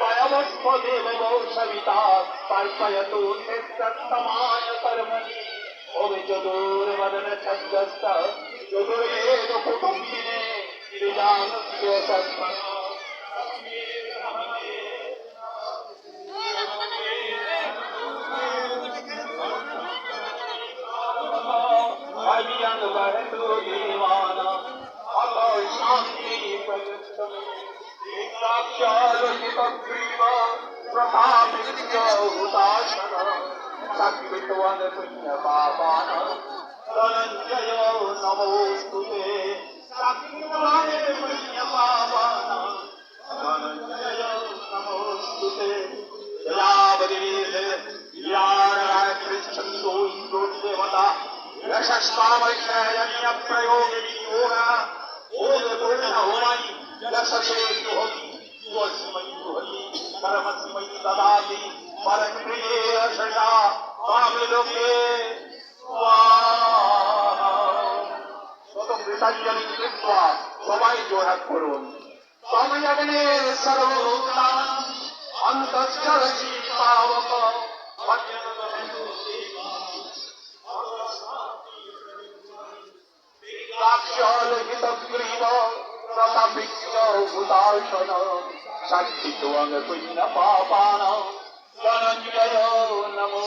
I'm حس السماء ترمني وبجذور the شدست Dhananjay नमोऽस्तु ते सत्वित्वाय पुण्य पापान धनञ्जय नमोऽस्तु ते जयावदिवेश गिराराय पृच्छन्तु इन्द्रो লোকে বিসর্জন কৃপা সবাই জোহাত করুন সময়গ্নে সর্বভূতান অন্তঃসরসি পাবক অত্যন্ত বিন্দুতে পাপান জনঞ্জয় নমো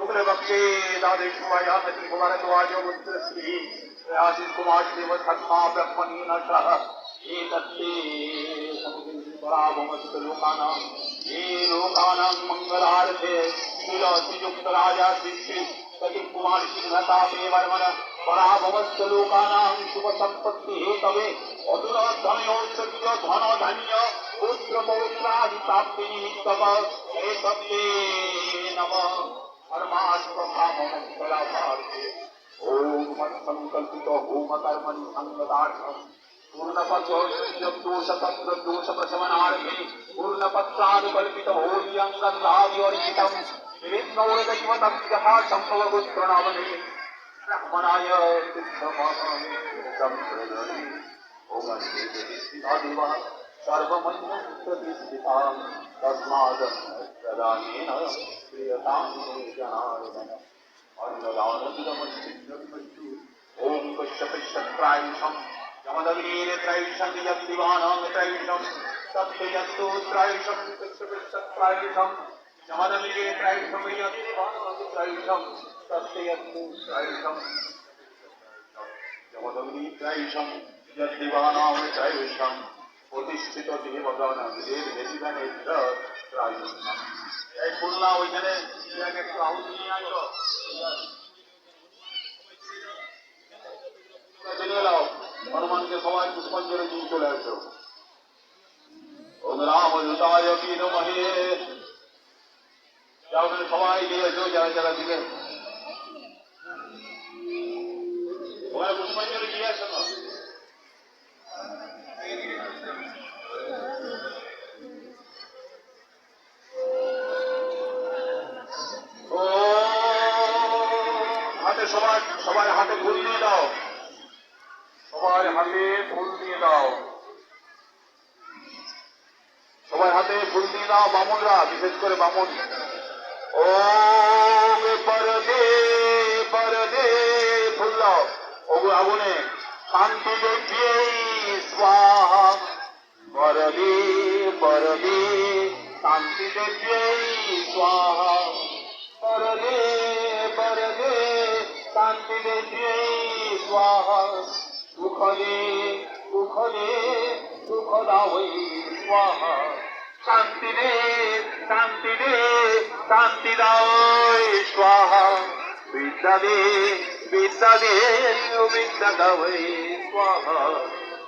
مغل وقت داد شما یا نبی مبارک واجہ و مسترسلین عزیز کو معاشرے و تھکاب رحمنین اشرہ یہ تکتے سمجھن براب و لوکانا۔ یہ لوکانا منگلار سے ملاسی جکت راجہ سکھے۔ سجن کمار شنہتا پیورمن براب و مست لوکانا شب سمپتی ہے تبے۔ অধুনা ধনয় ঐশ্বর্য ধন ধনীয় পুত্র পৌত্রাদি প্রাপ্তি নিমিত্তম এ সত্যে देवः सर्वमन्यप्रतिष्ठितां तस्मादन्नप्रदानेन प्रियतां जनार्दन अन्नदानविदमश्चिन्नमस्तु ॐ कश्यपश्चक्रायुषम् यमदग्नेरत्रैषं यद्दिवानां त्रैषं सप्तयस्तु त्रैषं कश्यपश्चक्रायुषम् यमदग्नेरत्रैषं यद्दिवानां त्रैषं सप्तयस्तु त्रैषं यमदग्नित्रैषं यद्दिवानां त्रैषं প্রতিষ্ঠিত দেবগণ দেব দেবিগণের ত্রায়ুষম এই খুলনা ওইখানে একটু আহুতি নিয়ে আসো হনুমানকে সবাই পুষ্পাঞ্জলি দিয়ে চলে আসো। রাম সবাই দিয়ে এসো, যারা যারা দিবে সবাই পুষ্পাঞ্জলি দিয়ে আসো সবাই হাতে ফুল দিয়ে দাও। সবাই হাতে ফুল দিয়ে দাও, বামুনরা, বিশেষ করে বামুন। ও বরদে বরদে ফুল দাও। ওগু আগুনে শান্তি দেখিয়ে স্বাহা। বরদে বরদে শান্তি দেখিয়ে স্বাহা। বরদে বরদে শান্তি দেখিয়ে স্বাহা। সুখ দে সুখ দে দাওই স্বাহা শান্তি দে শান্তি দে শান্তি দাওই স্বাহা। বিদ্যা দে বিদ্যা দে বিদ্যা দাওই স্বাহা।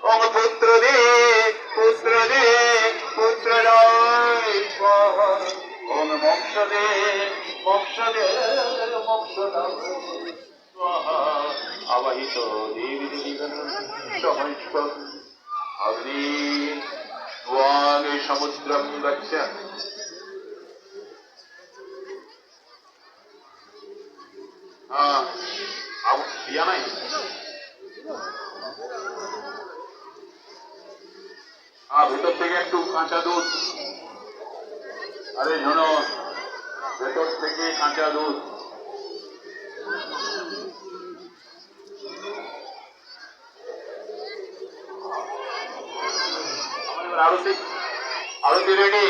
ওম পুত্র দে পুত্র দে, পুত্র দাওই স্বাহা। ওম মোক্ষ দে মৎস্যদের মৎস্যদাম স্বাহা আবাহিত দেবী সমৈষ্ক সমুদ্রম গচ্ছ ভেতর থেকে একটু কাঁচা দুধ। আরে ভেতর থেকে কাঁচা দুধ। আরতি আরতি রেডি